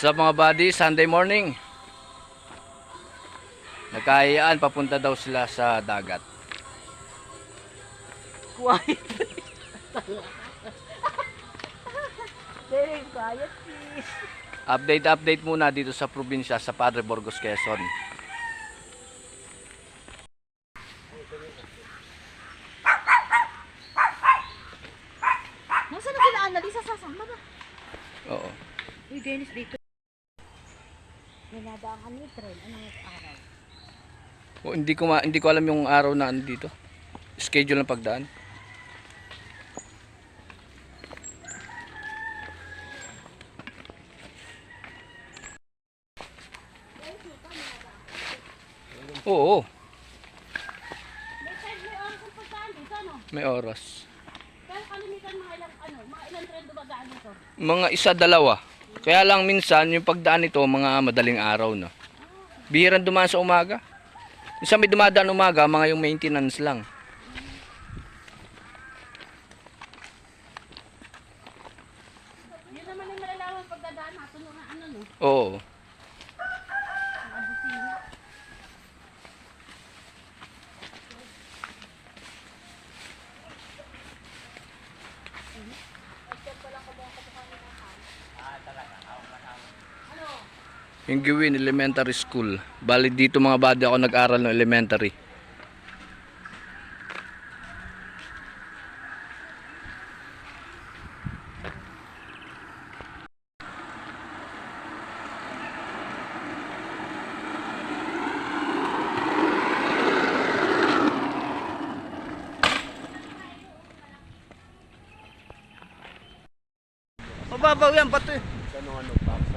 What's up mga buddy? Sunday morning. Nagkahiyaan, papunta daw sila sa dagat. Quiet. Very quiet, please. Update update muna dito sa probinsya sa Padre Burgos, Quezon. Nasaan na sila Annalisa? Sasama ba? Oo. Uy, Dennis, dito. May nadaan araw? O, hindi ko ma- hindi ko alam yung araw na ano dito. Schedule ng pagdaan. Oo, time, may oras. Pero kalimitan mga ano, mga ilang train dumagaan dito. Mga isa dalawa. Kaya lang minsan yung pagdaan nito mga madaling araw na. Bihirang dumaan sa umaga. Minsan may dumadaan umaga, mga yung maintenance lang. Yun naman yung malalaman pagdadaan natin ng ano, no? Oo. Yung Gawin Elementary School. Bali dito mga body ako nag-aral ng elementary. Mababaw yan, bato eh. Uy, bakit? Bakit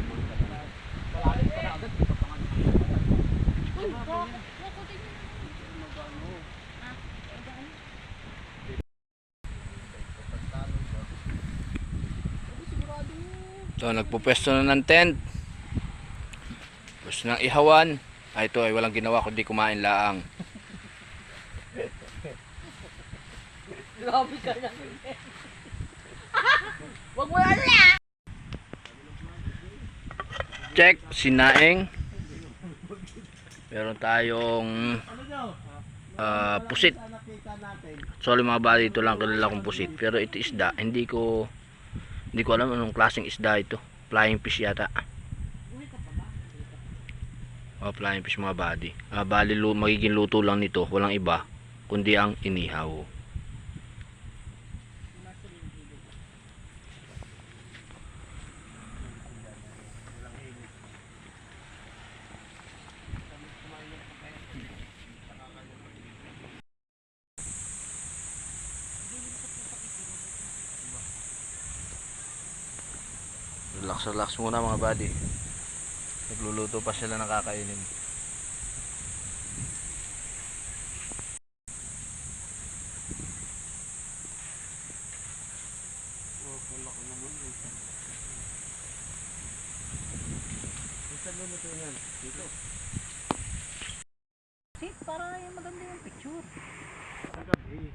din? So, nagpupwesto na ng tent. Gusto ng ihawan. Ay, ito ay walang ginawa kundi kumain laang. Grabe ka na. Wag mo na Check, sinaing. Meron tayong ah, pusit. Sorry mga bali, ito lang kilala kong pusit. Pero ito isda, hindi ko hindi ko alam anong klaseng isda ito. Flying fish yata. Oh, flying fish mga. Ah, bali, lu- magiging luto lang nito. Walang iba, kundi ang inihaw. Relax, relax muna mga buddy. Nagluluto pa sila ng kakainin. Sis, para yung maganda yung picture. Sa gabi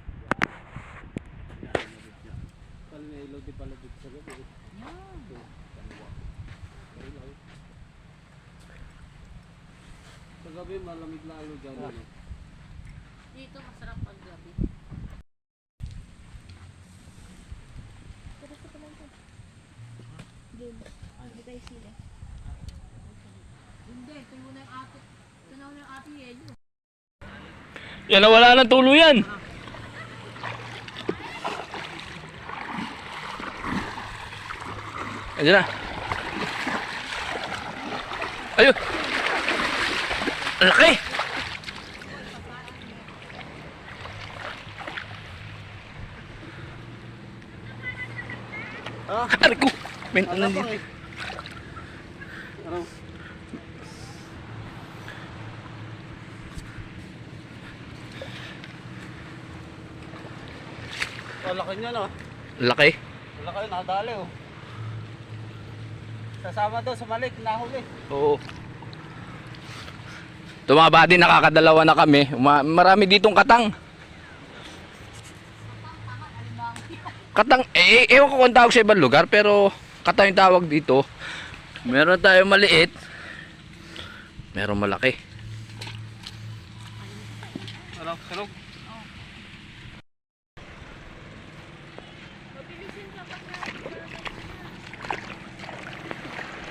malamig lalo dyan. ano? Dito masarap pag gabi. Pero sa pala ito. Game. Hindi tayo sila. Hindi, tuyo na yung ate. Tunaw na yung ate Yelio. Yan na wala ng tuluyan. Ayan na. Ayun. Laki. Ah, Aray ko. May ano? Ano? Ang laki niya no? Laki. Ang laki, nakadali oh. Kasama daw sa malik, nahuli. Oo. Tumaba din, nakakadalawa na kami. Ma- marami ditong katang. Katang, eh, eh, ewan ko kung tawag sa ibang lugar, pero katang yung tawag dito. Meron tayo maliit. Meron malaki. Ano? Salog?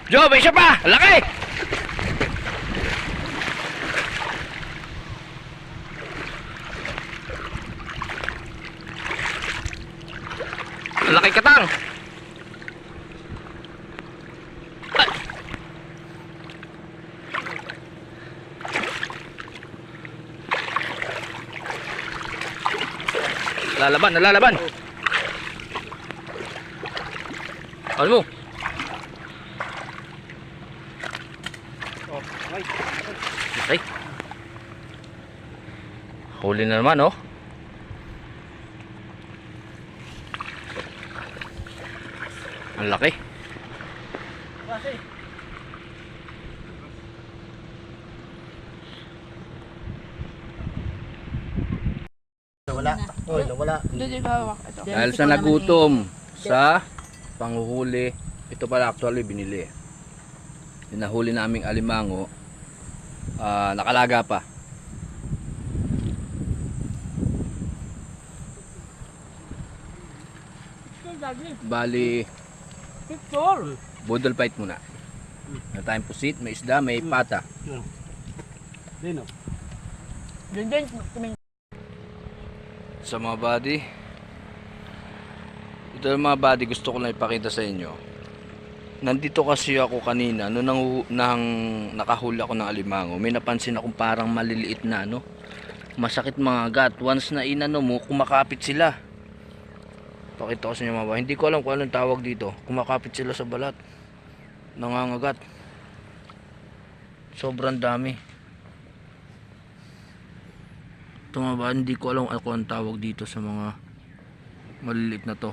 Job, isa pa! Laki katang! Ay! Lalaban, nalalaban! Ano mo? Oh, ay. Ay. Huli na naman, oh. Ang laki. Wala. Dahil sa nagutom sa panghuhuli, ito pala actually binili. Yung nahuli naming alimango, ah, nakalaga pa. Bali, budol fight muna. May tayong pusit, may isda, may pata. Dino. Doon din, tumingin. Sa mga body. Ito yung mga body gusto ko lang ipakita sa inyo. Nandito kasi ako kanina no nang, nang nakahuli ako ng alimango may napansin akong parang maliliit na no masakit mga gat once na inano mo kumakapit sila. Pakita ko sa inyo mga body hindi ko alam kung anong tawag dito. Kumakapit sila sa balat. Nangangagat. Sobrang dami body, hindi ko alam ako ang tawag dito sa mga maliliit na to.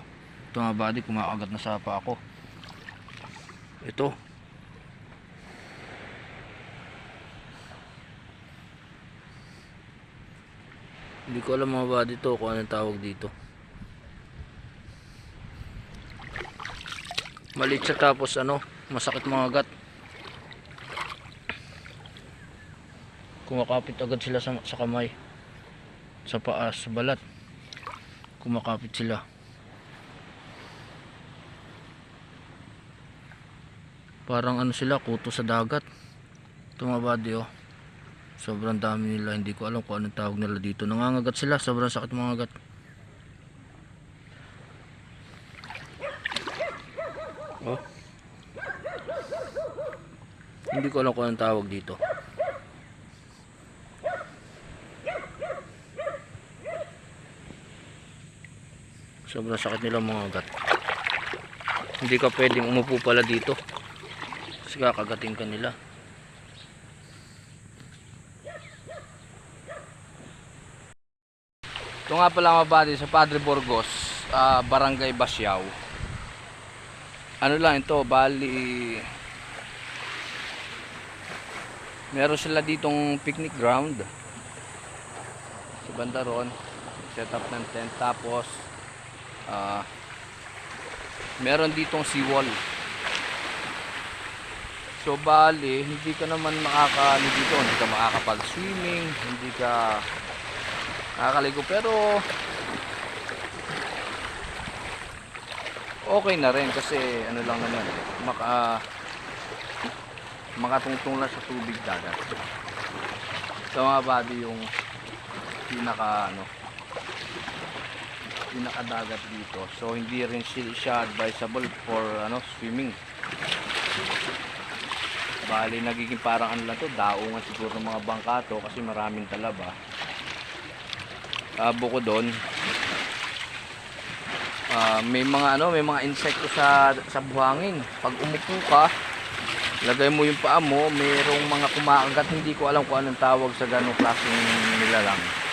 Ito mga body, kumakagat na sapa ako. Ito. Hindi ko alam mga body to kung anong tawag dito. Maliit siya tapos ano, masakit mga gat. Kumakapit agad sila sa, sa kamay sa paa, sa balat. Kumakapit sila. Parang ano sila kuto sa dagat. Tumabadi oh. Sobrang dami nila hindi ko alam kung anong tawag nila dito. Nangangagat sila sobrang sakit mga agat oh. Hindi ko alam kung anong tawag dito sobrang sakit nila mga gat hindi ka pwedeng umupo pala dito. Kasi kakagating ka nila. Ito nga pala mga sa Padre Burgos ah, Barangay Basyaw ano lang ito bali meron sila ditong picnic ground. Sa banda ron set up ng tent tapos ah meron ditong seawall. So bali hindi ka naman makakaano dito hindi ka makakapag swimming hindi ka nakakaligo pero okay na rin kasi ano lang naman maka makatungtong lang sa tubig dagat. So mga body yung pinaka ano pinakadagat dito. So hindi rin si- siya advisable for ano swimming. Bali nagiging parang ano lang to daungan siguro ng mga bangka to kasi maraming talaba. Uh, buko doon ah, may mga ano may mga insekto sa sa buhangin. Pag umupo ka lagay mo yung paa mo mayroong mga kumakagat hindi ko alam kung anong tawag sa ganong klaseng nilalang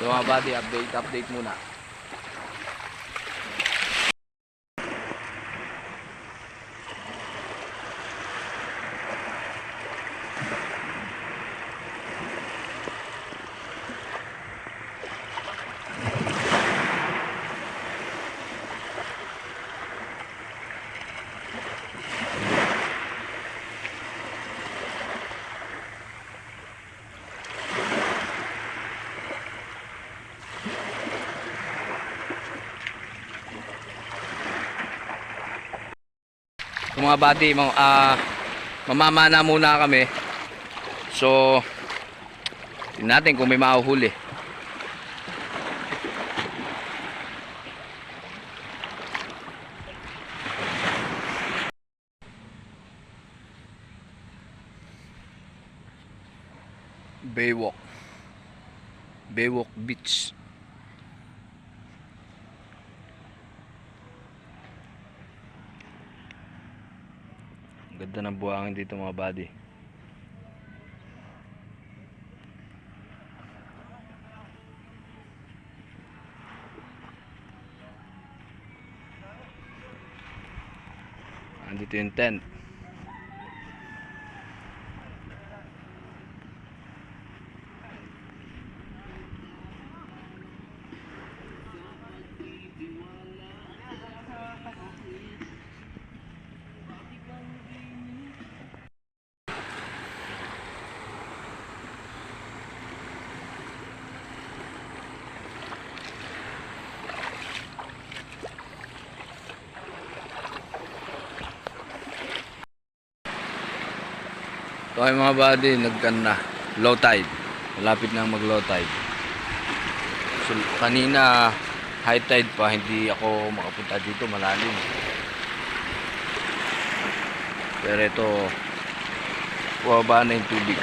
So mga buddy, update, update muna. So mga buddy, mga, ah, mamamana muna kami. So, tingnan natin kung may mahuhuli. Baywalk. Baywalk Beach. Ganda ng buhangin dito mga buddy. Andito yung tent. So ay mga buddy, nagkan na. Low tide. Malapit na mag low tide. So, kanina high tide pa, hindi ako makapunta dito malalim. Pero ito, bumaba na yung tubig.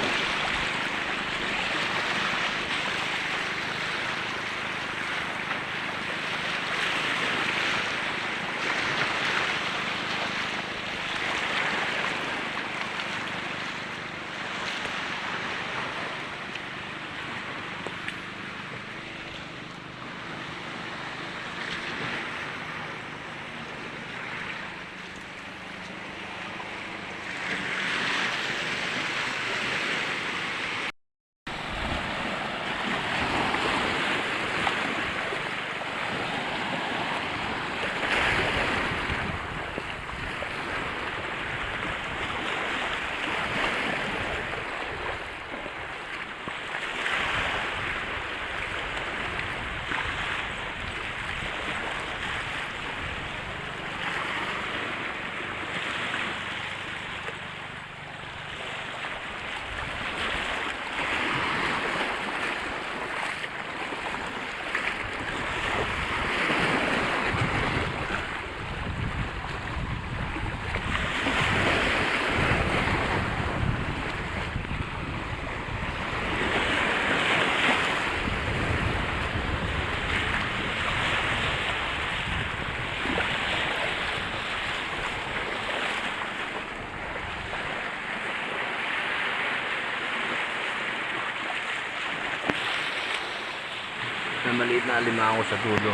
Maliit na alimango sa dulo.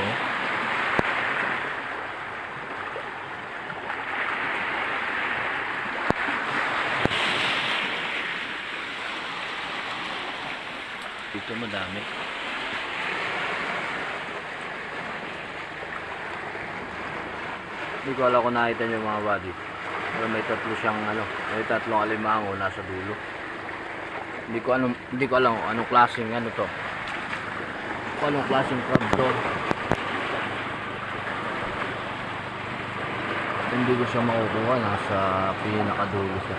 Dito madami. Hindi ko alam kung nakita niyo mga buddy. Pero may tatlo siyang ano, may tatlong alimango nasa dulo. Hindi ko alam, hindi ko alam kung anong klaseng ano to kung anong klaseng crab to. Hindi ko siya makukuha. Nasa pinakadulo siya.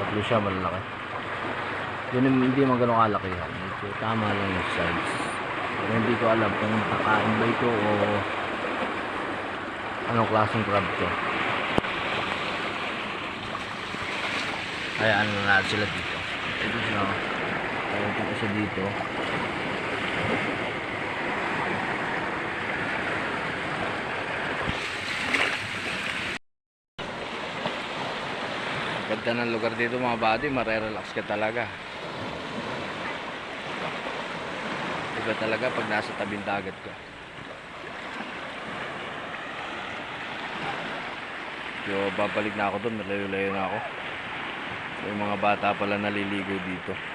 Tatlo siya malalaki. Yun hindi man ganun kalaki yan. Medyo tama lang yung size. Pero hindi ko alam kung kakain ba ito o anong klaseng crab to. Kaya ano na sila dito. Ito siya. Kaya ito siya dito. Ganda ng lugar dito mga buddy. Marerelax ka talaga. Iba talaga pag nasa tabing dagat ka. So, babalik na ako doon. Malayo-layo na ako. Yung mga bata pala naliligo dito.